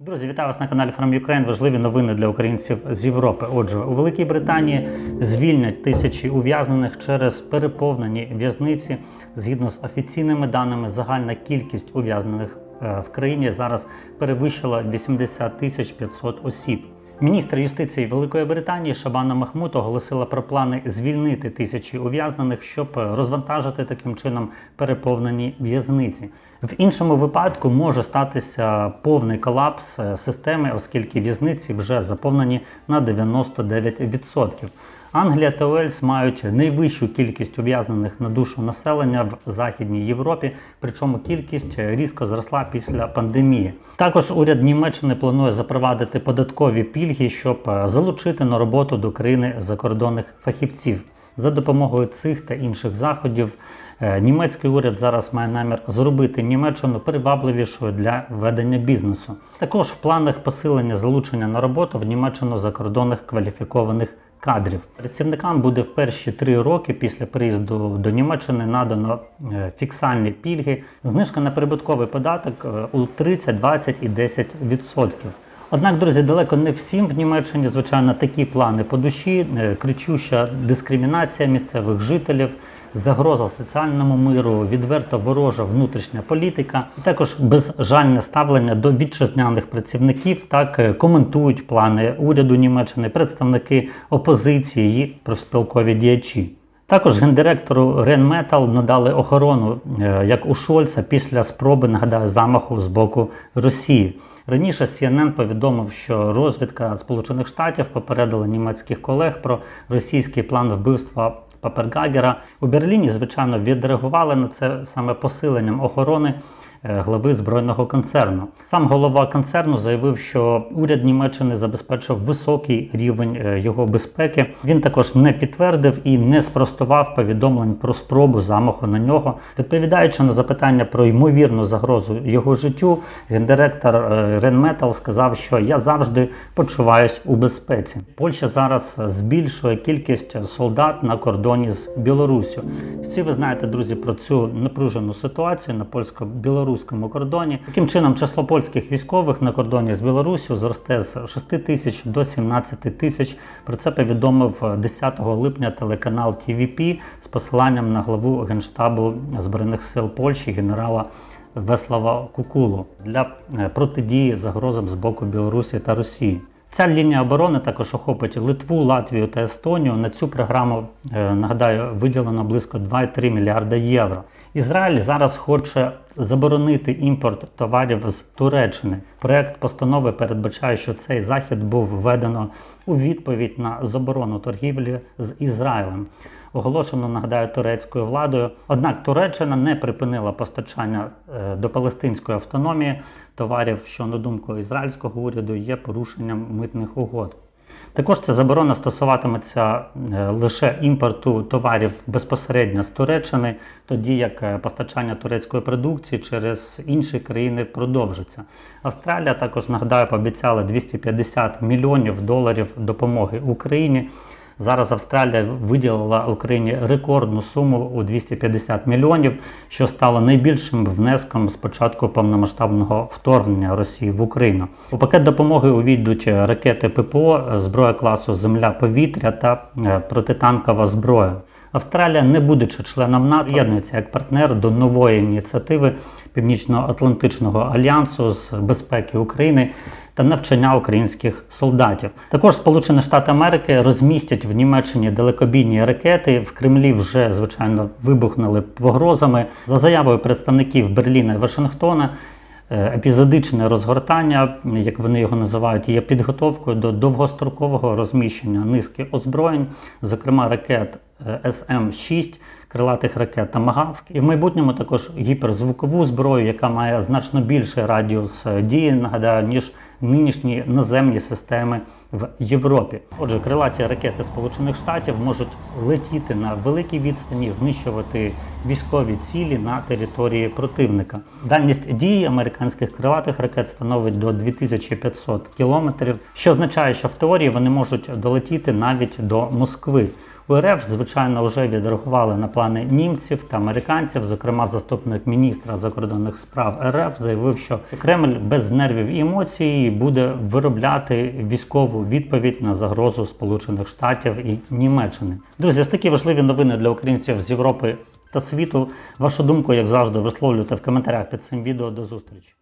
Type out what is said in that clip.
Друзі, вітаю вас на каналі From Ukraine. Важливі новини для українців з Європи. Отже, у Великій Британії звільнять тисячі ув'язнених через переповнені в'язниці. Згідно з офіційними даними, загальна кількість ув'язнених е, в країні зараз перевищила 80 тисяч 500 осіб. Міністр юстиції Великої Британії Шабана Махмут оголосила про плани звільнити тисячі ув'язнених, щоб розвантажити таким чином переповнені в'язниці. В іншому випадку може статися повний колапс е, системи, оскільки в'язниці вже заповнені на 99%. Англія та Уельс мають найвищу кількість ув'язнених на душу населення в Західній Європі, причому кількість різко зросла після пандемії. Також уряд Німеччини планує запровадити податкові пільги, щоб е, залучити на роботу до країни закордонних фахівців. За допомогою цих та інших заходів е, німецький уряд зараз має намір зробити Німеччину привабливішою для ведення бізнесу. Також в планах посилення залучення на роботу в Німеччину закордонних кваліфікованих кадрів. Працівникам буде в перші три роки після приїзду до Німеччини надано е, фіксальні пільги, знижка на прибутковий податок е, у 30, 20 і 10%. Однак, друзі, далеко не всім в Німеччині, звичайно, такі плани по душі, е, кричуща дискримінація місцевих жителів, загроза соціальному миру, відверто ворожа внутрішня політика, і також безжальне ставлення до вітчизняних працівників. Так е, коментують плани уряду Німеччини, представники опозиції і профспілкові діячі. Також гендиректору Ренметал надали охорону, е, як у Шольца, після спроби нагадаю замаху з боку Росії. Раніше CNN повідомив, що розвідка Сполучених Штатів попередила німецьких колег про російський план вбивства Папергагера. У Берліні, звичайно, відреагували на це саме посиленням охорони глави збройного концерну. Сам голова концерну заявив, що уряд Німеччини забезпечив високий рівень е, його безпеки. Він також не підтвердив і не спростував повідомлень про спробу замаху на нього. Відповідаючи на запитання про ймовірну загрозу його життю, гендиректор е, Ренметал сказав, що я завжди почуваюсь у безпеці. Польща зараз збільшує кількість солдат на кордоні з Білоруссю. Всі ви знаєте, друзі, про цю напружену ситуацію на польсько-білоруському кордоні. Таким чином, число польських військових на кордоні з Білорусі зросте з 6 тисяч до 17 тисяч. Про це повідомив 10 липня телеканал TVP з посиланням на главу генштабу збройних сил Польщі генерала. Веслава Кукулу для е, протидії загрозам з боку Білорусі та Росії. Ця лінія оборони також охопить Литву, Латвію та Естонію. На цю програму е, нагадаю виділено близько 2,3 мільярда євро. Ізраїль зараз хоче заборонити імпорт товарів з Туреччини. Проект постанови передбачає, що цей захід був введено у відповідь на заборону торгівлі з Ізраїлем. Оголошено, нагадаю, турецькою владою. Однак Туреччина не припинила постачання е, до палестинської автономії товарів, що на думку ізраїльського уряду є порушенням митних угод. Також ця заборона стосуватиметься е, лише імпорту товарів безпосередньо з Туреччини, тоді як е, постачання турецької продукції через інші країни продовжиться. Австралія також нагадаю пообіцяла 250 мільйонів доларів допомоги Україні. Зараз Австралія виділила Україні рекордну суму у 250 мільйонів, що стало найбільшим внеском з початку повномасштабного вторгнення Росії в Україну. У пакет допомоги увійдуть ракети ППО, зброя класу Земля-повітря та е, протитанкова зброя. Австралія, не будучи членом НАТО, приєднується як партнер до нової ініціативи Північно-Атлантичного альянсу з безпеки України та навчання українських солдатів. Також Сполучені Штати Америки розмістять в Німеччині далекобійні ракети. В Кремлі вже звичайно вибухнули погрозами за заявою представників Берліна і Вашингтона. Е, Епізодичне розгортання, як вони його називають, є підготовкою до довгострокового розміщення низки озброєнь, зокрема ракет е, СМ-6, крилатих ракет Тамагавк, і в майбутньому також гіперзвукову зброю, яка має значно більший радіус е, дії, нагадаю, ніж нинішні наземні системи в Європі. Отже, крилаті ракети Сполучених Штатів можуть летіти на великій відстані, знищувати військові цілі на території противника. Дальність дії американських крилатих ракет становить до 2500 кілометрів, що означає, що в теорії вони можуть долетіти навіть до Москви. У РФ, звичайно, вже відреагували на плани німців та американців. Зокрема, заступник міністра закордонних справ РФ заявив, що Кремль без нервів і емоцій буде виробляти військову відповідь на загрозу Сполучених Штатів і Німеччини. Друзі, ось такі важливі новини для українців з Європи та світу. Вашу думку, як завжди, висловлюйте в коментарях під цим відео. До зустрічі.